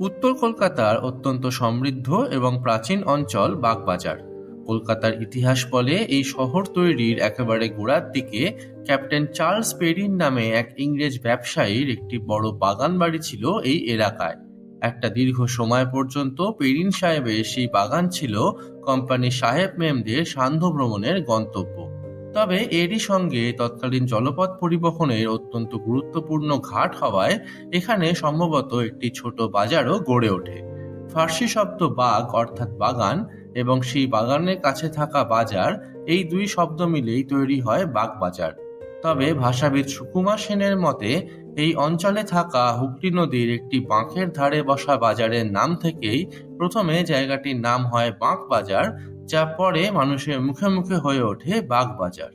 উত্তর কলকাতার অত্যন্ত সমৃদ্ধ এবং প্রাচীন অঞ্চল বাগবাজার। কলকাতার ইতিহাস বলে এই শহর তৈরির একেবারে গোড়ার দিকে ক্যাপ্টেন চার্লস পেরিন নামে এক ইংরেজ ব্যবসায়ীর একটি বড় বাগান বাড়ি ছিল এই এলাকায়। একটা দীর্ঘ সময় পর্যন্ত পেরিন সাহেবের সেই বাগান ছিল কোম্পানি সাহেব মেমদের সান্ধ্য ভ্রমণের গন্তব্য। তবে এরই সঙ্গে তৎকালীন জলপথ পরিবহনের অত্যন্ত গুরুত্বপূর্ণ ঘাট হওয়ায় এখানে সম্ভবত একটি ছোট বাজারও গড়ে ওঠে। ফার্সি শব্দ বাগ অর্থাৎ বাগান এবং সেই বাগানের কাছে থাকা বাজার এই দুই শব্দ মিলেই তৈরি হয় বাগ বাজার। তবে ভাষাবিদ সুকুমার সেনের মতে, এই অঞ্চলে থাকা হুগলি নদীর একটি বাঁকের ধারে বসা বাজারের নাম থেকেই প্রথমে জায়গাটির নাম হয় বাঁক বাজার যা পরে মানুষের মুখে মুখে হয়ে ওঠে বাগবাজার।